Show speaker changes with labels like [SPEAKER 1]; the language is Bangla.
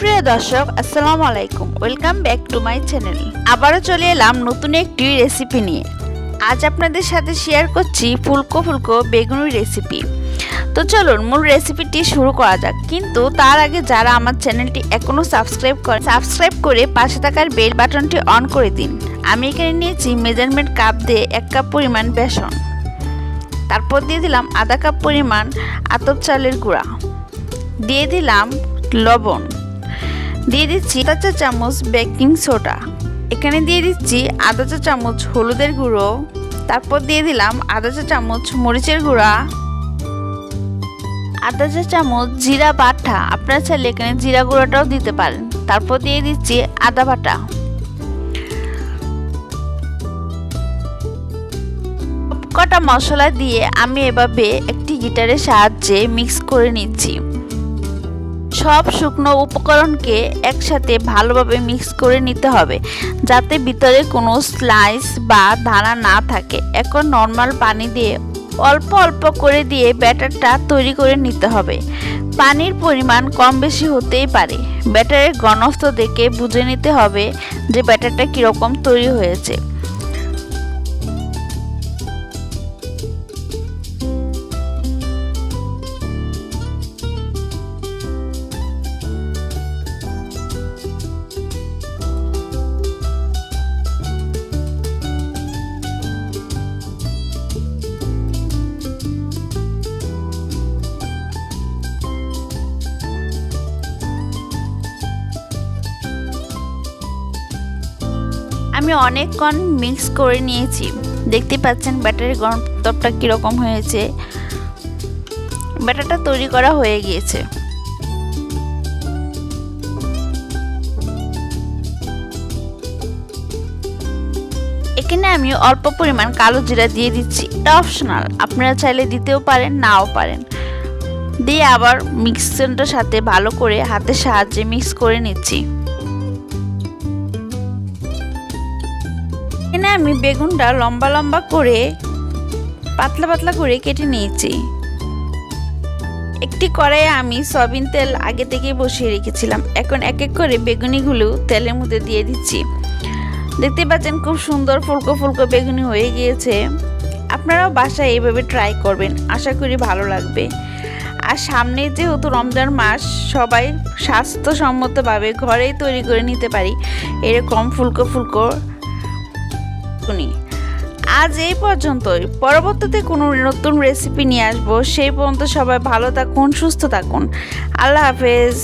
[SPEAKER 1] সুপ্রিয় দর্শক, আসসালামু আলাইকুম। Welcome back to my channel আবারও চলে এলাম নতুন একটি রেসিপি নিয়ে। আজ আপনাদের সাথে শেয়ার করছি ফুলকো ফুলকো বেগুনি রেসিপি তো চলুন, মূল রেসিপিটি শুরু করা যাক। কিন্তু তার আগে যারা আমার চ্যানেলটি এখনও সাবস্ক্রাইব করে সাবস্ক্রাইব করে পাশে থাকার বেল বাটনটি অন করে দিন। আমি এখানে নিয়েছি মেজারমেন্ট কাপ দিয়ে এক কাপ পরিমাণ বেসন। তারপর দিয়ে দিলাম আধা কাপ পরিমাণ আতপ চালের গুঁড়া। দিয়ে দিলাম লবণ। দিয়ে দিচ্ছি আধা চা চামচ বেকিং সোডা। এখানে দিয়ে দিচ্ছি আধা চা চামচ হলুদের গুঁড়ো। তারপর দিয়ে দিলাম আধা চা চামচ মরিচের গুঁড়া। আধা চা চামচ জিরা বাটা। আপনারা চাইলে এখানে জিরা গুঁড়োটাও দিতে পারেন। তারপর দিয়ে দিচ্ছি আদা বাটা। কটা মশলা দিয়ে আমি এভাবে একটি গিটারের সাহায্যে মিক্স করে নিচ্ছি। সব শুকনো উপকরণকে একসাথে ভালোভাবে মিক্স করে নিতে হবে, যাতে ভিতরে কোনো স্লাইস বা দানা না থাকে। এখন নর্মাল পানি দিয়ে অল্প অল্প করে দিয়ে ব্যাটারটা তৈরি করে নিতে হবে। পানির পরিমাণ কম বেশি হতেই পারে। ব্যাটারের ঘনত্ব দেখে বুঝে নিতে হবে যে ব্যাটারটা কীরকম তৈরি হয়েছে। আমি অনেকক্ষণ মিক্স করে নিয়েছি। দেখতে পাচ্ছেন ব্যাটারির গণতপটা কীরকম হয়েছে। ব্যাটারটা তৈরি করা হয়ে গিয়েছে। এখানে আমি অল্প পরিমাণ কালো জিরা দিয়ে দিচ্ছি। এটা অপশনাল আপনারা চাইলে দিতেও পারেন, নাও পারেন। দিয়ে আবার মিক্সারটার সাথে ভালো করে হাতের সাহায্যে মিক্স করে নিচ্ছি। আমি বেগুনটা লম্বা লম্বা করে পাতলা পাতলা করে কেটে নিয়েছি। একটি কড়াইয়ে আমি সয়াবিন তেল আগে থেকেই বসিয়ে রেখেছিলাম। এখন এক এক করে বেগুনিগুলো তেলের মধ্যে দিয়ে দিচ্ছি। দেখতে পাচ্ছেন খুব সুন্দর ফুলকো ফুলকো বেগুনি হয়ে গিয়েছে। আপনারাও বাসায় এইভাবে ট্রাই করবেন, আশা করি ভালো লাগবে। আর সামনে যেহেতু রমজান মাস, সবাই স্বাস্থ্যসম্মতভাবে ঘরেই তৈরি করে নিতে পারি। এরকম ফুলকো ফুলকো শুনি আজ এই পর্যন্তই। পরবর্তীতে কোনো নতুন রেসিপি নিয়ে আসব। সেই পর্যন্ত সবাই ভালো থাকুন, সুস্থ থাকুন। আল্লাহ হাফেজ।